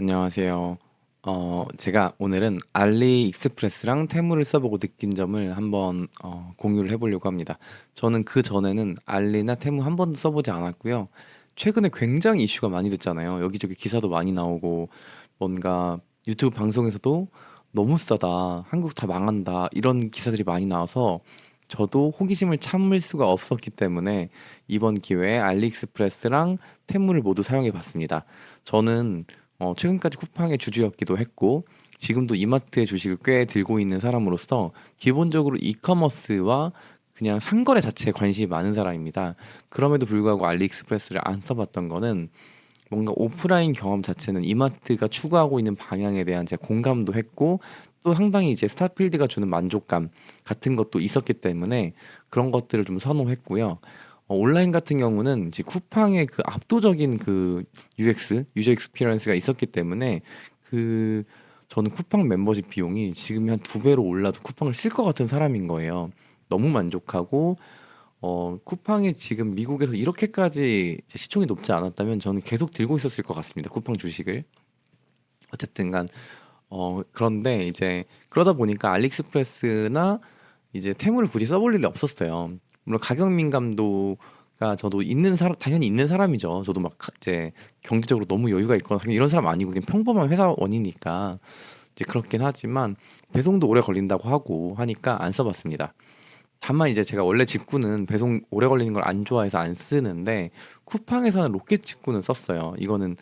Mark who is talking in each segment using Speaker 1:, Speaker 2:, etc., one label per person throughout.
Speaker 1: 안녕하세요. 어 제가 오늘은 알리익스프레스랑 테무를 써 보고 느낀 점을 한번 어 공유를 해 보려고 합니다. 저는 그 전에는 알리나 테무 한 번도 써 보지 않았고요. 최근에 굉장히 이슈가 많이 됐잖아요. 여기저기 기사도 많이 나오고 뭔가 유튜브 방송에서도 "너무 싸다. 한국 다 망한다." 이런 기사들이 많이 나와서 저도 호기심을 참을 수가 없었기 때문에 이번 기회에 알리익스프레스랑 테무를 모두 사용해 봤습니다. 저는 어 최근까지 쿠팡의 주주였기도 했고 지금도 이마트의 주식을 꽤 들고 있는 사람으로서 기본적으로 이커머스와 그냥 상거래 자체에 관심이 많은 사람입니다. 그럼에도 불구하고 알리익스프레스를 안 써 봤던 거는 뭔가 오프라인 경험 자체는 이마트가 추구하고 있는 방향에 대한 제 공감도 했고 또 상당히 이제 스타필드가 주는 만족감 같은 것도 있었기 때문에 그런 것들을 좀 선호했고요. 어 온라인 같은 경우는 이제 쿠팡의 그 압도적인 그 UX 유저 익스피리언스가 있었기 때문에 그 저는 쿠팡 멤버십 비용이 지금이 한두 배로 올라도 쿠팡을 쓸 것 같은 사람인 거예요. 너무 만족하고 어 쿠팡이 지금 미국에서 이렇게까지 시총이 높지 않았다면 저는 계속 들고 있었을 것 같습니다, 쿠팡 주식을. 어쨌든 간 어 그런데 이제 그러다 보니까 알리익스프레스나 이제 테무를 굳이 써볼 일이 없었어요. 물론 가격 민감도 가 저도 있는 사람 당연히 있는 사람이죠. 저도 막 가 이제 경제적으로 너무 여유가 있거나 이런 사람 아니고 그냥 평범한 회사원이니까 이제 그렇긴 하지만 배송도 오래 걸린다고 하고 하니까 안 써 봤습니다. 다만 이제 제가 원래 직구는 배송 오래 걸리는 걸 안 좋아해서 안 쓰는데 쿠팡에서는 로켓 직구는 썼어요. 이거는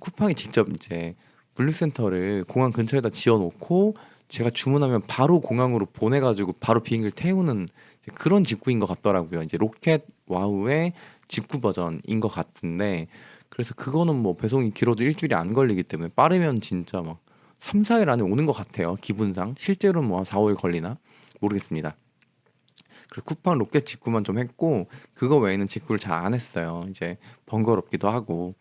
Speaker 1: 쿠팡이 직접 이제 물류센터를 공항 근처에다 지어 놓고 제가 주문하면 바로 공항으로 보내 가지고 바로 비행기를 태우는 그런 직구인 것 같더라고요. 이제 로켓 와우의 직구 버전인 것 같은데 그래서 그거는 뭐 배송이 길어도 일 주일이 안 걸리기 때문에 빠르면 진짜 막 3-4일 안에 오는 것 같아요, 기분상. 실제로는 뭐 한 4-5일 걸리나 모르겠습니다. 그래서 쿠팡 로켓 직구만 좀 했고 그거 외에는 직구를 잘 안 했어요. 이제 번거롭기도 하고.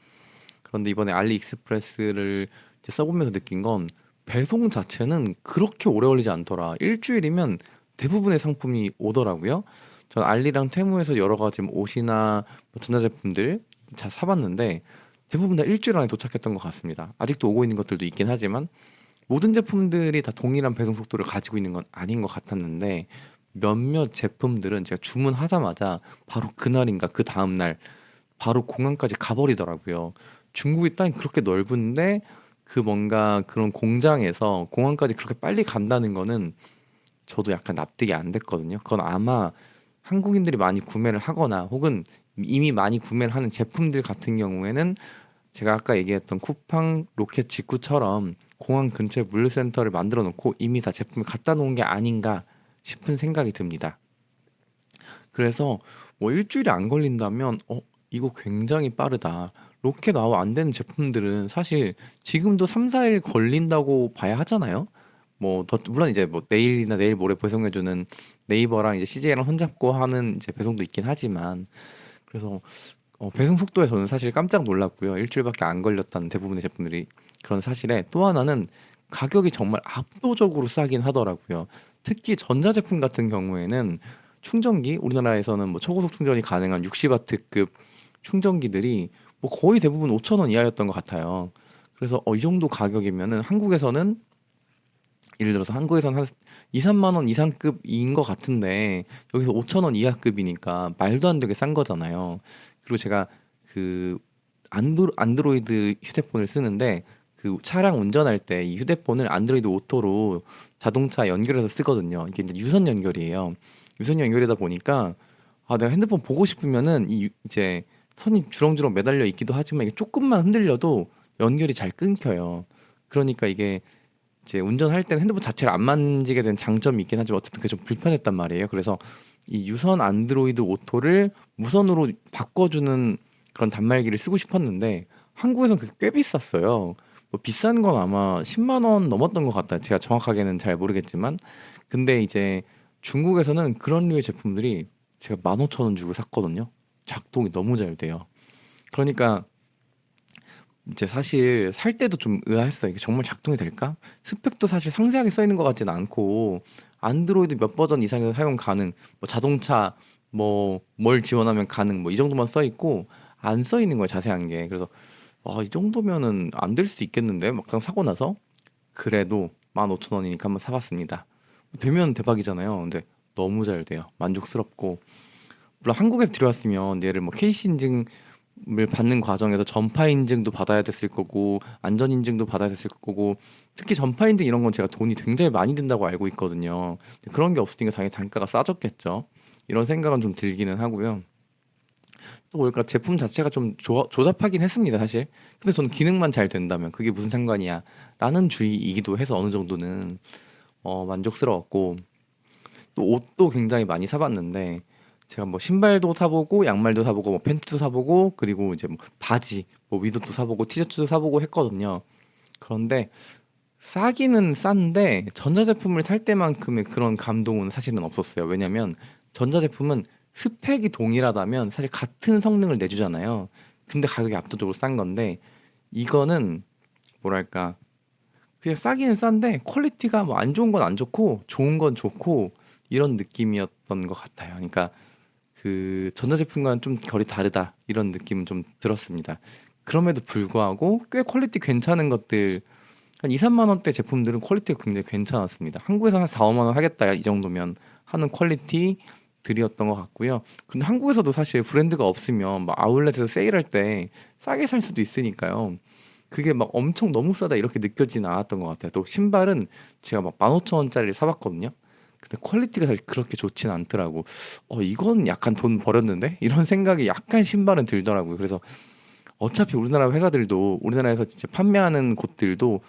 Speaker 1: 그런데 이번에 알리익스프레스를 이제 써 보면서 느낀 건 배송 자체는 그렇게 오래 걸리지 않더라. 일 주일이면 대부분의 상품이 오더라고요. 전 알리랑 테무에서 여러 가지 뭐 옷이나 뭐 전자제품들 다 사 봤는데 대부분 다 일 주일 안에 도착했던 것 같습니다. 아직도 오고 있는 것들도 있긴 하지만 모든 제품들이 다 동일한 배송 속도를 가지고 있는 건 아닌 것 같았는데 몇몇 제품들은 제가 주문하자마자 바로 그날인가 그 다음 날 바로 공항까지 가 버리더라고요. 중국이 땅이 그렇게 넓은데 그 뭔가 그런 공장에서 공항까지 그렇게 빨리 간다는 거는 저도 약간 납득이 안 됐거든요. 그건 아마 한국인들이 많이 구매를 하거나 혹은 이미 많이 구매를 하는 제품들 같은 경우에는 제가 아까 얘기했던 쿠팡 로켓 직구처럼 공항 근처에 물류센터를 만들어 놓고 이미 다 제품을 갖다 놓은 게 아닌가 싶은 생각이 듭니다. 그래서 뭐 일 주일이 안 걸린다면 '어 이거 굉장히 빠르다.' 로켓 와우 안 되는 제품들은 사실 지금도 3-4일 걸린다고 봐야 하잖아요. 뭐 더 물론 이제 뭐 내일이나 내일 모레 배송해 주는 네이버랑 이제 CJ랑 손잡고 하는 이제 배송도 있긴 하지만 그래서 어 배송 속도에 저는 사실 깜짝 놀랐고요. 일 주일밖에 안 걸렸다는 대부분의 제품들이. 그런 사실에 또 하나는 가격이 정말 압도적으로 싸긴 하더라고요. 특히 전자제품 같은 경우에는 충전기 우리나라에서는 뭐 초고속 충전이 가능한 60 와트급 충전기들이 뭐 거의 대부분 5천 원 이하였던 것 같아요. 그래서 어 이 정도 가격이면은 한국에서는 예를 들어서 한국에서는 한 2-3만 원 이상급인 것 같은데 여기서 5천 원 이하급이니까 말도 안 되게 싼 거잖아요. 그리고 제가 그 안드로 안드로이드 휴대폰을 쓰는데 그 차량 운전할 때 이 휴대폰을 안드로이드 오토로 자동차 연결해서 쓰거든요. 이게 인제 유선 연결이에요. 유선 연결이다 보니까 아 내가 핸드폰 보고 싶으면은 이 유 이제 선이 주렁주렁 매달려 있기도 하지만 이게 쪼끔만 흔들려도 연결이 잘 끊겨요. 그러니까 이게 이제 운전할 때는 핸드폰 자체를 안 만지게 되는 장점이 있긴 하지만 어쨌든 그게 좀 불편했단 말이에요. 그래서 이 유선 안드로이드 오토를 무선으로 바꿔주는 그런 단말기를 쓰고 싶었는데 한국에선 그게 꽤 비쌌어요. 뭐 비싼 건 아마 1 0원 넘었던 것 같아요. 제가 정확하게는 잘 모르겠지만. 근데 이제 중국에서는 그런 류의 제품들이 제가 15,000원 주고 샀거든요. 작동이 너무 잘 돼요. 그러니까 이제 사실 살 때도 좀 의아했어요. '이게 정말 작동이 될까?' 스펙도 사실 상세하게 써 있는 것 같지는 않고 안드로이드 몇 버전 이상에서 사용 가능, 뭐 자동차 뭐 뭘 지원하면 가능 뭐 이 정도만 써 있고 안 써 있는 거예요, 자세한 게. 그래서 '아 이 정도면은 안 될수 있겠는데?' 막상 사고 나서 그래도 15,000원이니까 한번 사 봤습니다. 되면 대박이잖아요. 근데 너무 잘 돼요. 만족스럽고 물론 한국에서 들여왔으면 얘를 뭐 인증 을 받는 과정에서 전파 인증도 받아야 됐을 거고 안전 인증도 받아야 됐을 거고 특히 전파 인증 이런 건 제가 돈이 굉장히 많이 든다고 알고 있거든요. 그런 게 없으니까 당연히 단가가 싸졌겠죠. 이런 생각은 좀 들기는 하고요. 또 뭐랄까 제품 자체가 좀 조 조잡하긴 했습니다 사실. 근데 저는 '기능만 잘 된다면 그게 무슨 상관이야.'라는 주의이기도 해서 어느 정도는 어 만족스러웠고 또 옷도 굉장히 많이 사 봤는데 제가 뭐 신발도 사 보고 양말도 사 보고 뭐 팬츠도 사 보고 그리고 이제 뭐 바지 뭐 위도도 사 보고 티셔츠도 사 보고 했거든요. 그런데 싸기는 싼데 전자제품을 살 때만큼의 그런 감동은 사실은 없었어요. 왜냐면 전자제품은 스펙이 동일하다면 사실 같은 성능을 내주잖아요. 근데 가격이 압도적으로 싼 건데 이거는 뭐랄까 그냥 싸기는 싼데 퀄리티가 뭐 안 좋은 건 안 좋고 좋은 건 좋고 이런 느낌이었던 것 같아요. 그러니까 그 '전자제품과는 좀 결이 다르다.' 이런 느낌은 좀 들었습니다. 그럼에도 불구하고 꽤 퀄리티 괜찮은 것들 한 2-3만 원대 제품들은 퀄리티가 굉장히 괜찮았습니다. 한국에서 한 4-5만 원 하겠다 이 정도면 하는 퀄리티들이었던 것 같고요. 근데 한국에서도 사실 브랜드가 없으면 막 아울렛에서 세일할 때 싸게 살 수도 있으니까요. 그게 막 '엄청 너무 싸다.' 이렇게 느껴지진 않았던 것 같아요. 또 신발은 제가 막 15,000원짜리를 사 봤거든요. 근데 퀄리티가 사실 그렇게 좋진 않더라고. '어 이건 약간 돈 버렸는데?' 이런 생각이 약간 신발은 들더라고요. 그래서 어차피 우리나라 회사들도 우리나라에서 진짜 판매하는 곳들도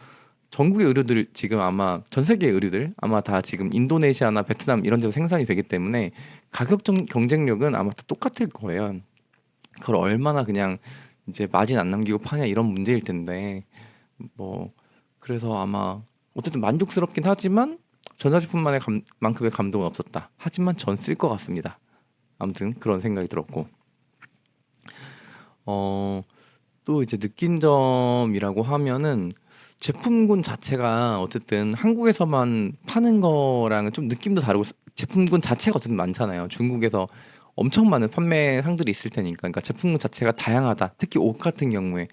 Speaker 1: 전국의 의류들 지금 아마 전 세계의 의류들 아마 다 지금 인도네시아나 베트남 이런 데서 생산이 되기 때문에 가격 정 경쟁력은 아마 다 똑같을 거예요. 그걸 얼마나 그냥 이제 마진 안 남기고 파냐 이런 문제일 텐데 뭐 그래서 아마 어쨌든 만족스럽긴 하지만 ' 전자제품만의 감 만큼의 감동은 없었다.' 하지만 전 쓸 것 같습니다. 아무튼 그런 생각이 들었고 어 또 이제 느낀 점이라고 하면은 제품군 자체가 어쨌든 한국에서만 파는 거랑은 좀 느낌도 다르고 제품군 자체가 어쨌든 많잖아요. 중국에서 엄청 많은 판매 상들이 있을 테니까. 그러니까 제품군 자체가 다양하다. 특히 옷 같은 경우에.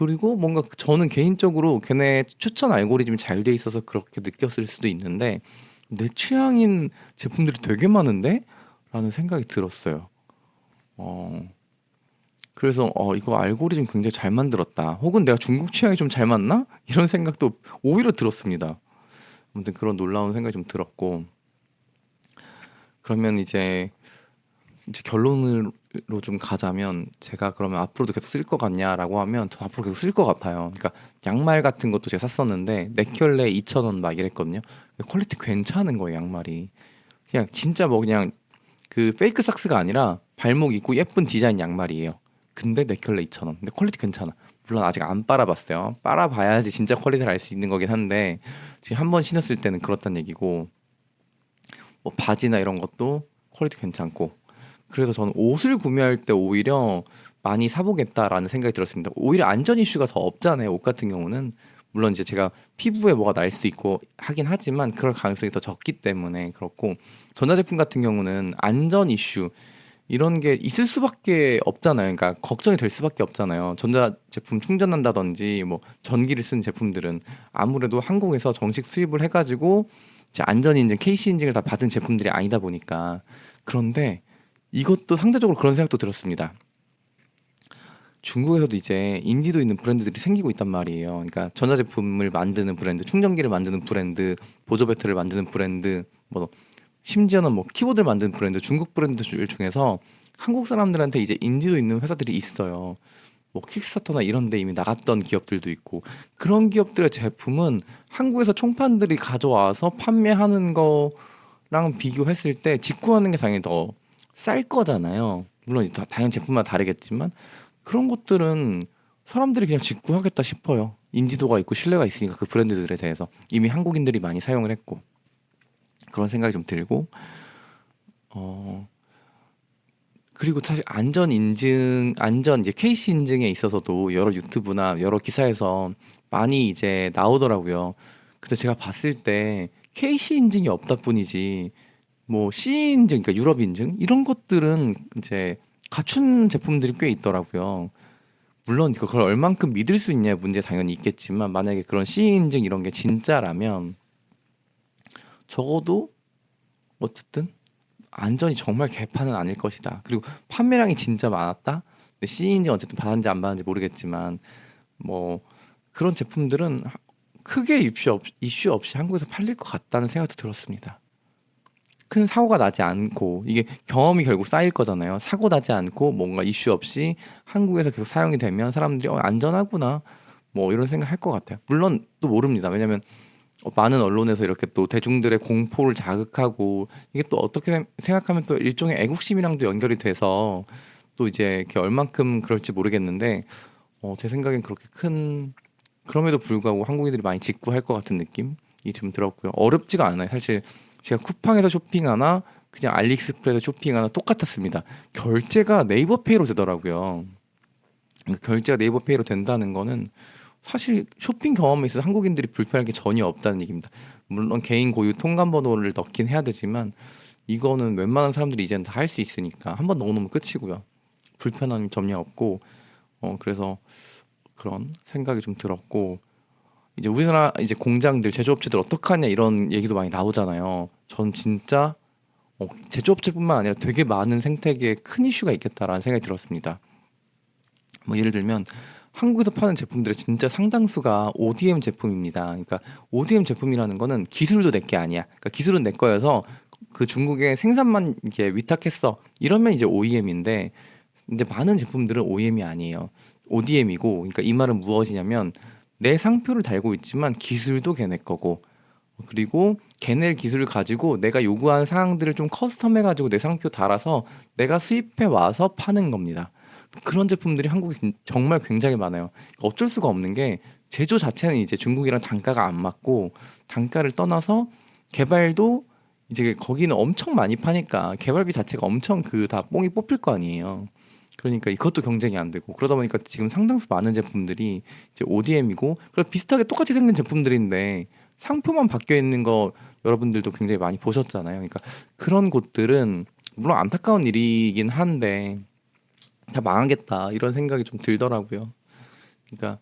Speaker 1: 그리고 뭔가 저는 개인적으로 걔네 추천 알고리즘이 잘 돼 있어서 그렇게 느꼈을 수도 있는데 '내 취향인 제품들이 되게 많은데?' 라는 생각이 들었어요. 어 그래서 '어 이거 알고리즘 굉장히 잘 만들었다.' 혹은 '내가 중국 취향이 좀 잘 맞나?' 이런 생각도 오히려 들었습니다. 아무튼 그런 놀라운 생각이 좀 들었고 그러면 이제 이제 결론으 로좀 가자면 제가 그러면 '앞으로도 계속 쓸 것 같냐?'라고 하면 저 앞으로 계속 쓸 것 같아요. 그러니까 양말 같은 것도 제가 샀었는데 4 켤레 2,000원 막 이랬거든요. 퀄리티 괜찮은 거예요 양말이. 그냥 진짜 뭐 그냥 그 페이크 삭스가 아니라 발목 있고 예쁜 디자인 양말이에요. 근데 4 켤레 2,000원. 근데 퀄리티 괜찮아. 물론 아직 안 빨아 봤어요. 빨아 봐야지 진짜 퀄리티를 알 수 있는 거긴 한데 지금 한 번 신었을 때는 그렇다는 얘기고 뭐 바지나 이런 것도 퀄리티 괜찮고 그래서 저는 옷을 구매할 때 오히려 '많이 사 보겠다.'라는 생각이 들었습니다. 오히려 안전 이슈가 더 없잖아요 옷 같은 경우는. 물론 이제 제가 피부에 뭐가 날 수 있고 하긴 하지만 그럴 가능성이 더 적기 때문에 그렇고 전자제품 같은 경우는 안전 이슈 이런 게 있을 수밖에 없잖아요. 그러니까 걱정이 될 수밖에 없잖아요. 전자제품 충전한다든지 뭐 전기를 쓰는 제품들은 아무래도 한국에서 정식 수입을 해 가지고 이제 안전 인증, KC 인증을 다 받은 제품들이 아니다 보니까 그런데 이것도 상대적으로 그런 생각도 들었습니다. 중국에서도 이제 인디도 있는 브랜드들이 생기고 있단 말이에요. 그러니까 전자제품을 만드는 브랜드, 충전기를 만드는 브랜드, 보조 배터리를 만드는 브랜드, 뭐 심지어는 뭐 키보드를 만드는 브랜드, 중국 브랜드들 중에서 한국 사람들한테 이제 인디도 있는 회사들이 있어요. 뭐 킥스타터나 이런 데 이미 나갔던 기업들도 있고 그런 기업들의 제품은 한국에서 총판들이 가져와서 판매하는 거랑 비교했을 때 직구하는 게 당연히 더 쌀 거잖아요. 물론 다 당연히 제품마다 다르겠지만 그런 것들은 사람들이 그냥 직구하겠다 싶어요. 인지도가 있고 신뢰가 있으니까 그 브랜드들에 대해서 이미 한국인들이 많이 사용을 했고 그런 생각이 좀 들고 어 그리고 사실 안전 인증 안전 이제 KC 인증에 있어서도 여러 유튜브나 여러 기사에서 많이 이제 나오더라고요. 근데 제가 봤을 때 KC 인증이 없다 뿐이지 뭐 C 인증 그러니까 유럽 인증 이런 것들은 이제 갖춘 제품들이 꽤 있더라고요. 물론 그걸 얼만큼 믿을 수 있냐의 문제 당연히 있겠지만 만약에 그런 CE 인증 이런 게 진짜라면 적어도 어쨌든 안전이 정말 개판은 아닐 것이다. 그리고 판매량이 진짜 많았다. 근데 CE 인증 어쨌든 받았는지 안 받았는지 모르겠지만 뭐 그런 제품들은 하- 크게 이슈, 없, 이슈 없이 한국에서 팔릴 것 같다는 생각도 들었습니다. 큰 사고가 나지 않고 이게 경험이 결국 쌓일 거잖아요. 사고 나지 않고 뭔가 이슈 없이 한국에서 계속 사용이 되면 사람들이 어, 안전하구나 뭐 이런 생각 할 것 같아요. 물론 또 모릅니다. 왜냐면 어, 많은 언론에서 이렇게 또 대중들의 공포를 자극하고 이게 또 어떻게 생각하면 또 일종의 애국심이랑도 연결이 돼서 또 이제 이렇게 얼만큼 그럴지 모르겠는데 어, 제 생각엔 그렇게 큰 그럼에도 불구하고 한국인들이 많이 직구할 것 같은 느낌이 좀 들었고요. 어렵지가 않아요. 사실 제가 쿠팡에서 쇼핑하나 그냥 알리익스프레스 쇼핑하나 똑같았습니다. 결제가 네이버 페이로 되더라고요. 그러니까 결제가 네이버 페이로 된다는 거는 사실 쇼핑 경험에 있어서 한국인들이 불편할 게 전혀 없다는 얘기입니다. 물론 개인 고유 통관 번호를 넣긴 해야 되지만 이거는 웬만한 사람들이 이제는 다 할 수 있으니까 한 번 넣어놓으면 끝이고요. 불편함이 전혀 없고 어 그래서 그런 생각이 좀 들었고 이제 우리나라 이제 공장들 제조업체들 어떡하냐 이런 얘기도 많이 나오잖아요. 전 진짜 어, 제조업체뿐만 아니라 되게 많은 생태계에 큰 이슈가 있겠다라는 생각이 들었습니다. 뭐 예를 들면 한국에서 파는 제품들의 진짜 상당수가 ODM 제품입니다. 그러니까 ODM 제품이라는 거는 기술도 내 게 아니야. 그러니까 기술은 내 거여서 그 중국에 생산만 이게 위탁했어. 이러면 이제 OEM인데 근데 많은 제품들은 OEM이 아니에요. ODM이고 그러니까 이 말은 무엇이냐면 내 상표를 달고 있지만 기술도 걔네 거고 그리고 걔네 기술을 가지고 내가 요구하는 사항들을 좀 커스텀해 가지고 내 상표 달아서 내가 수입해 와서 파는 겁니다. 그런 제품들이 한국에 진- 정말 굉장히 많아요. 어쩔 수가 없는 게 제조 자체는 이제 중국이랑 단가가 안 맞고 단가를 떠나서 개발도 이제 거기는 엄청 많이 파니까 개발비 자체가 엄청 그 다 뽕이 뽑힐 거 아니에요. 그러니까 이것도 경쟁이 안 되고 그러다 보니까 지금 상당수 많은 제품들이 이제 ODM이고 그리고 비슷하게 똑같이 생긴 제품들인데 상표만 바뀌어 있는 거 여러분들도 굉장히 많이 보셨잖아요. 그러니까 그런 곳들은 물론 안타까운 일이긴 한데 다 망하겠다 이런 생각이 좀 들더라고요. 그러니까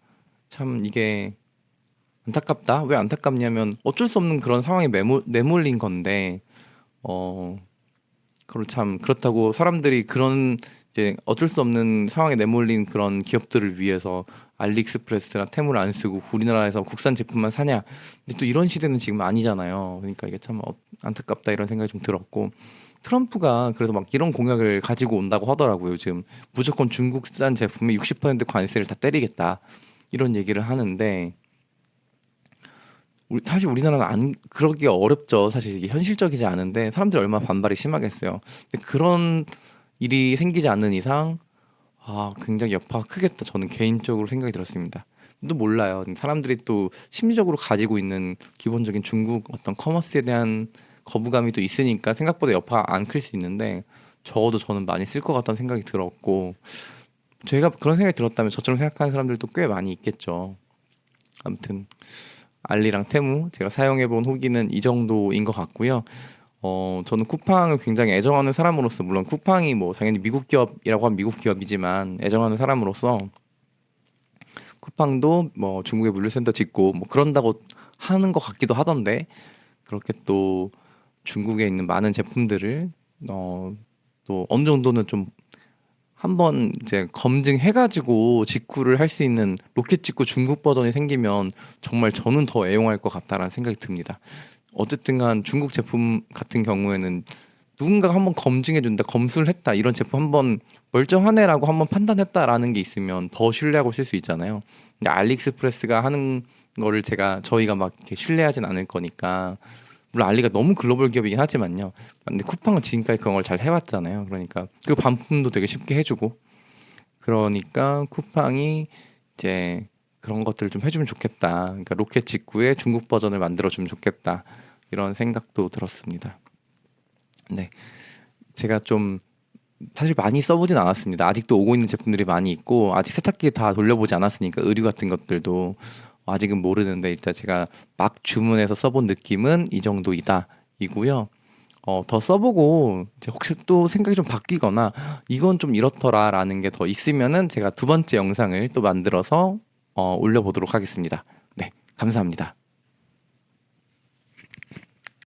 Speaker 1: 참 이게 안타깝다. 왜 안타깝냐면 어쩔 수 없는 그런 상황에 매몰, 내몰린 건데 어 그걸 참 그렇다고 사람들이 그런 어쩔 수 없는 상황에 내몰린 그런 기업들을 위해서 알리익스프레스나 테무를 안 쓰고 우리나라에서 국산 제품만 사냐? 근데 또 이런 시대는 지금 아니잖아요. 그러니까 이게 참 어- 안타깝다 이런 생각이 좀 들었고 트럼프가 그래서 막 이런 공약을 가지고 온다고 하더라고요. 요즘 무조건 중국산 제품에 60% 관세를 다 때리겠다 이런 얘기를 하는데 우리, 사실 우리나라는 안 그러기 어렵죠. 사실 이게 현실적이지 않은데 사람들이 얼마나 반발이 심하겠어요. 근데 그런 일이 생기지 않는 이상 아 굉장히 여파가 크겠다. 저는 개인적으로 생각이 들었습니다. 또 몰라요. 사람들이 또 심리적으로 가지고 있는 기본적인 중국 어떤 커머스에 대한 거부감이 또 있으니까 생각보다 여파가 안 클 수 있는데 적어도 저는 많이 쓸 것 같다는 생각이 들었고 제가 그런 생각이 들었다면 저처럼 생각하는 사람들도 꽤 많이 있겠죠. 아무튼 알리랑 테무 제가 사용해 본 후기는 이 정도인 것 같고요. 어 저는 쿠팡을 굉장히 애정하는 사람으로서 물론 쿠팡이 뭐 당연히 미국 기업이라고 하면 미국 기업이지만 애정하는 사람으로서 쿠팡도 뭐 중국에 물류센터 짓고 뭐 그런다고 하는 것 같기도 하던데 그렇게 또 중국에 있는 많은 제품들을 어 또 어느 정도는 좀 한번 이제 검증해가지고 직구를 할 수 있는 로켓 직구 중국 버전이 생기면 정말 저는 더 애용할 것 같다라는 생각이 듭니다. 어쨌든 간 중국 제품 같은 경우에는 누군가가 한번 검증해 준다, 검수를 했다 이런 제품 한번 멀쩡하네라고 한번 판단했다라는 게 있으면 더 신뢰하고 쓸 수 있잖아요. 근데 알리익스프레스가 하는 거를 제가 저희가 막 이렇게 신뢰하진 않을 거니까 물론 알리가 너무 글로벌 기업이긴 하지만요. 근데 쿠팡은 지금까지 그런 걸 잘 해왔잖아요. 그러니까 그리고 반품도 되게 쉽게 해주고 그러니까 쿠팡이 이제 그런 것들을 좀 해주면 좋겠다. 그러니까 로켓 직구의 중국 버전을 만들어주면 좋겠다. 이런 생각도 들었습니다. 네, 제가 좀 사실 많이 써보진 않았습니다. 아직도 오고 있는 제품들이 많이 있고 아직 세탁기 다 돌려보지 않았으니까 의류 같은 것들도 아직은 모르는데 일단 제가 막 주문해서 써본 느낌은 이 정도이다 이고요. 어 더 써 보고 이제 혹시 또 생각이 좀 바뀌거나 '이건 좀 이렇더라.'라는 게 더 있으면은 제가 두 번째 영상을 또 만들어서 어 올려 보도록 하겠습니다. 네 감사합니다.